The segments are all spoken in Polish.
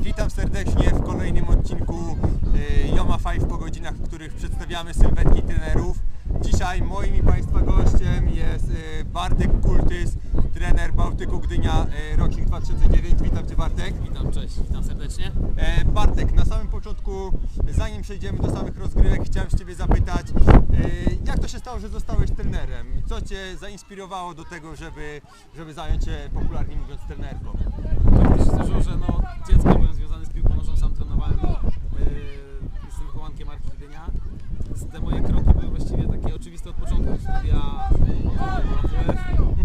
Witam serdecznie w kolejnym odcinku y, Yoma 5 po godzinach, w których przedstawiamy sylwetki trenerów. Dzisiaj moim i Państwa gościem jest y, Bartek Kultys, Bałtyku Gdynia, y, rocznik 2009. Witam Cię Bartek. Witam, cześć, witam serdecznie. E, Bartek, na samym początku, zanim przejdziemy do samych rozgrywek, chciałem się Ciebie zapytać, e, jak to się stało, że zostałeś trenerem? Co Cię zainspirowało do tego, żeby, żeby zająć się popularnie mówiąc trenerką? Tak się zdarzyło, że no, dziecko byłem związany z piłką nożną, sam trenowałem, yy, jestem wychowankiem Marki Gdynia. Te moje kroki były właściwie takie oczywiste od początku, studia WF i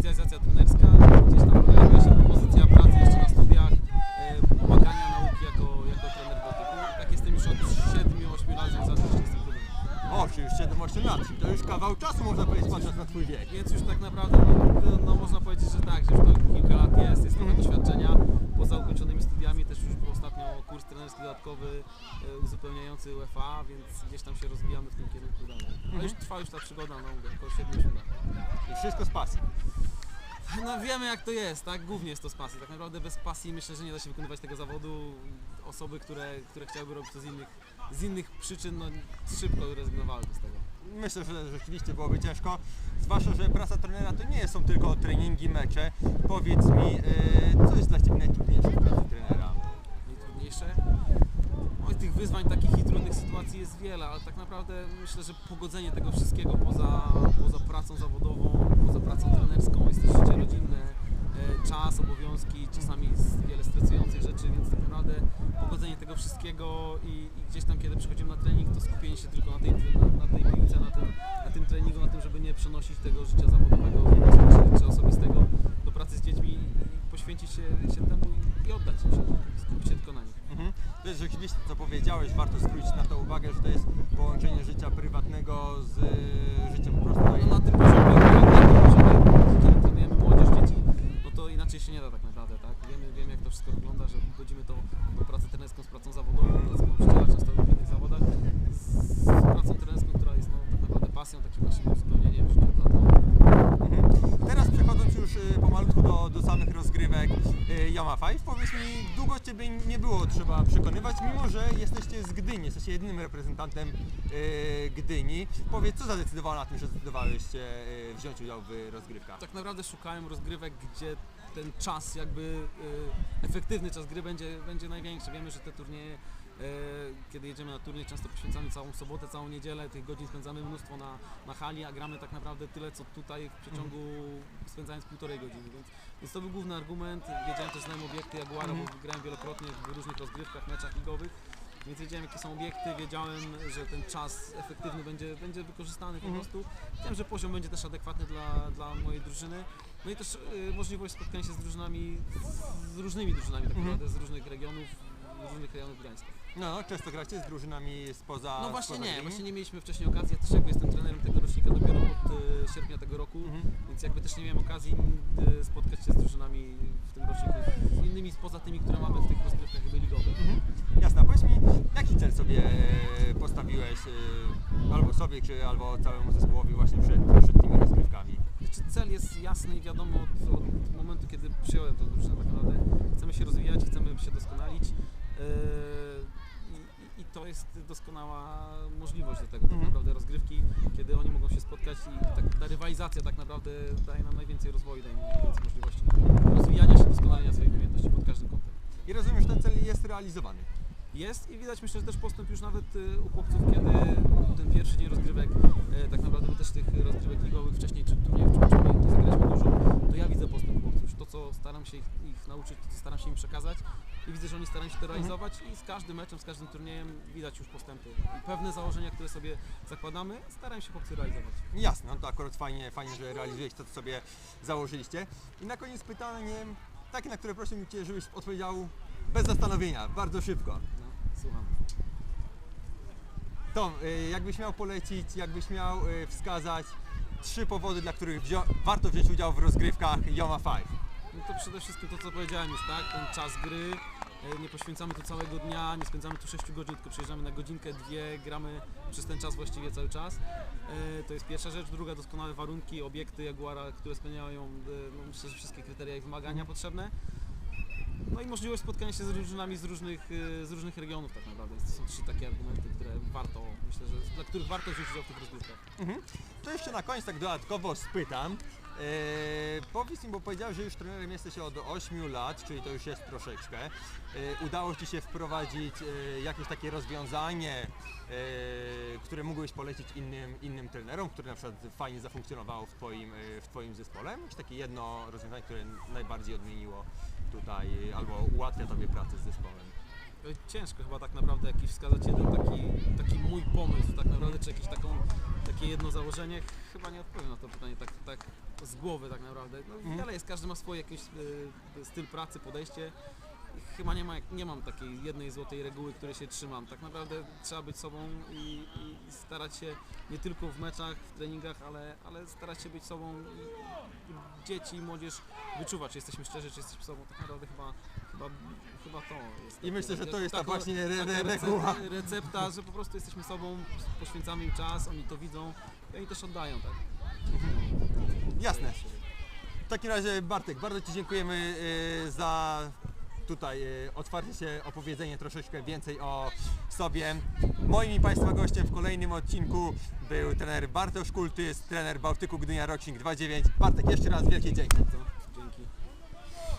specjalizacja trenerska. Gdzieś tam pojawiła się propozycja pracy jeszcze na studiach, yy, pomagania nauki jako, jako trener gotyku. Tak jestem już od 7-8 lat związany właśnie z tym klubem. O, czy już 7-8 lat, czyli to już kawał czasu można powiedzieć patrząc na Twój wiek. Więc już tak naprawdę no, no, można powiedzieć, że tak, że już to kilka lat jest, jest trochę doświadczenia. Poza ukończonymi studiami też już był ostatnio kurs trenerski dodatkowy e, uzupełniający UEFA, więc gdzieś tam się rozwijamy w tym kierunku dalej. A już trwa już ta przygoda, no mówię, około 7 lat. I wszystko z pasji. No wiemy jak to jest, tak? Głównie jest to z pasji. Tak naprawdę bez pasji myślę, że nie da się wykonywać tego zawodu. Osoby, które, które chciałyby robić to z innych, z innych przyczyn, no szybko rezygnowałyby z tego. Myślę, że rzeczywiście byłoby ciężko, zwłaszcza, że praca trenera to nie są tylko treningi, mecze. Powiedz mi, e, co jest dla Ciebie najtrudniejsze w pracy trenera? najtrudniejsze. Oj, tych wyzwań takich i trudnych sytuacji jest wiele, ale tak naprawdę myślę, że pogodzenie tego wszystkiego poza, poza pracą zawodową, poza pracą trenerską jest też życie rodzinne, czas, obowiązki, czasami wiele stresujących rzeczy, więc tak naprawdę pogodzenie tego wszystkiego i, i gdzieś tam kiedy przychodzimy na trening, to skupienie się tylko na tej, na, na tej piłce, na tym, na tym treningu, na tym, żeby nie przenosić tego życia zawodowego czy, czy, czy osobistego do pracy z dziećmi i poświęcić się, się temu i, oddać się, skupić się tylko na nich. Mhm. To jest rzeczywiście, co powiedziałeś, warto zwrócić na to uwagę, że to jest połączenie życia prywatnego z e, życiem po prostu No na tym poziomie, kiedy trenujemy młodzież, dzieci, no to inaczej się nie da tak naprawdę, tak? Wiemy, wiemy jak to wszystko wygląda, że godzimy to, tą pracę trenerską z pracą zawodową, pracą nauczyciela, często w innych zawodach, z pracą trenerską, która jest no, tak naprawdę pasją, takim naszym uzupełnieniem. Mhm. Teraz przechodząc już e, pomalutku do, do samych rozgrywek e, Yama 5, powiedz mi, długo Ciebie nie było trzeba przekonywać, mimo że jesteście z Gdyni, jesteście jedynym reprezentantem e, Gdyni. Powiedz, co zadecydowało na tym, że zdecydowałeś się wziąć udział w rozgrywkach? Tak naprawdę szukałem rozgrywek, gdzie ten czas jakby e, efektywny czas gry będzie, będzie największy. Wiemy, że te turnieje, e, kiedy jedziemy na turniej, często poświęcamy całą sobotę, całą niedzielę, tych godzin spędzamy mnóstwo na, na hali, a gramy tak naprawdę tyle, co tutaj w przeciągu spędzając półtorej godziny. Więc, więc to był główny argument. Wiedziałem też, znałem obiekty Jaguara, bo grałem wielokrotnie w różnych rozgrywkach, meczach ligowych. Więc wiedziałem jakie są obiekty, wiedziałem, że ten czas efektywny będzie, będzie wykorzystany po Mhm. prostu. Wiedziałem, że poziom będzie też adekwatny dla, dla mojej drużyny. No i też y, możliwość spotkania się z drużynami, z różnymi drużynami tak Mhm. naprawdę, z różnych regionów, z różnych rejonów Gdańska. No, często gracie z drużynami spoza No właśnie spoza nie, właśnie nie mieliśmy wcześniej okazji, ja też jakby jestem trenerem tego rocznika dopiero od y, sierpnia tego roku, Mhm. więc jakby też nie miałem okazji y, spotkać się z drużynami w tym roczniku, z innymi spoza tymi, które mamy w tych rozgrywkach jakby ligowych. Mhm. Jasne, a powiedz mi, jaki cel sobie e, postawiłeś, e, albo sobie, czy albo całemu zespołowi właśnie przed, przed tymi rozgrywkami? Znaczy cel jest jasny i wiadomo od, od momentu, kiedy przyjąłem tę drużynę tak naprawdę. Chcemy się rozwijać, chcemy się doskonalić i, i to jest doskonała możliwość do tego tak Mhm. naprawdę rozgrywki, kiedy oni mogą się spotkać i tak, ta rywalizacja tak naprawdę daje nam najwięcej rozwoju, daje nam najwięcej możliwości rozwijania się, doskonalenia swoich umiejętności pod każdym kątem. I rozumiem, że ten cel jest realizowany. Jest i widać myślę, że też postęp już nawet y, u chłopców, kiedy ten pierwszy dzień rozgrywek, y, tak naprawdę my też tych rozgrywek ligowych wcześniej czy turniejów czy meczów nie zagraliśmy dużo, to ja widzę postęp chłopców, już to co staram się ich, ich nauczyć, to co staram się im przekazać i widzę, że oni starają się to realizować i z każdym meczem, z każdym turniejem widać już postępy i pewne założenia, które sobie zakładamy, starają się chłopcy realizować. Jasne, no to akurat fajnie, fajnie, że realizujecie to, co sobie założyliście. I na koniec pytanie, takie, na które prosiłbym Cię, żebyś odpowiedział bez zastanowienia, bardzo szybko. Słucham. Tom, y, jakbyś miał polecić, jakbyś miał y, wskazać trzy powody, dla których warto wziąć udział w rozgrywkach Yoma 5. No to przede wszystkim to, co powiedziałem już, tak? Ten czas gry. e, Nie poświęcamy tu całego dnia, nie spędzamy tu 6 godzin, tylko przyjeżdżamy na godzinkę, dwie, gramy przez ten czas właściwie cały czas. To jest pierwsza rzecz. Druga, doskonałe warunki, obiekty Jaguara, które spełniają no, myślę, że wszystkie kryteria i wymagania potrzebne. No i możliwość spotkania się z drużynami z różnych, y, z różnych regionów tak naprawdę. To są trzy takie argumenty, które warto, myślę, że dla których warto wziąć udział w tych rozgrywkach. Mhm. To jeszcze na koniec tak dodatkowo spytam. Eee, powiedz mi, bo powiedziałeś, że już trenerem jesteś od 8 lat, czyli to już jest troszeczkę. Eee, udało Ci się wprowadzić e, jakieś takie rozwiązanie, które mógłbyś polecić innym, innym trenerom, które na przykład fajnie zafunkcjonowało w Twoim, w twoim zespole? Jakieś takie jedno rozwiązanie, które najbardziej odmieniło tutaj albo ułatwia Tobie pracę z zespołem? Ciężko chyba tak naprawdę jakiś wskazać jeden taki, taki mój pomysł, tak naprawdę, czy jakieś taką, takie jedno założenie. Chyba nie odpowiem na to pytanie tak z głowy tak naprawdę. No, Mhm. Wiele jest, każdy ma swój jakiś y, styl pracy, podejście. Chyba nie, ma, nie mam takiej jednej złotej reguły, której się trzymam. Tak naprawdę trzeba być sobą i, i, starać się nie tylko w meczach, w treningach, ale, ale starać się być sobą i, i dzieci i młodzież wyczuwać, czy jesteśmy szczerzy, czy jesteśmy sobą. Tak naprawdę chyba, chyba, chyba to jest. I myślę, że to jest ta właśnie re, re, reguła. recepta, że po prostu jesteśmy sobą, poświęcamy im czas, oni to widzą i oni też oddają, tak? Jasne. W takim razie Bartek, bardzo Ci dziękujemy y, za tutaj y, otwarcie się, opowiedzenie troszeczkę więcej o sobie. Moim i Państwa gościem w kolejnym odcinku był trener Bartosz Kultys, trener Bałtyku Gdynia Rocznik 29. Bartek, jeszcze raz wielkie dzięki.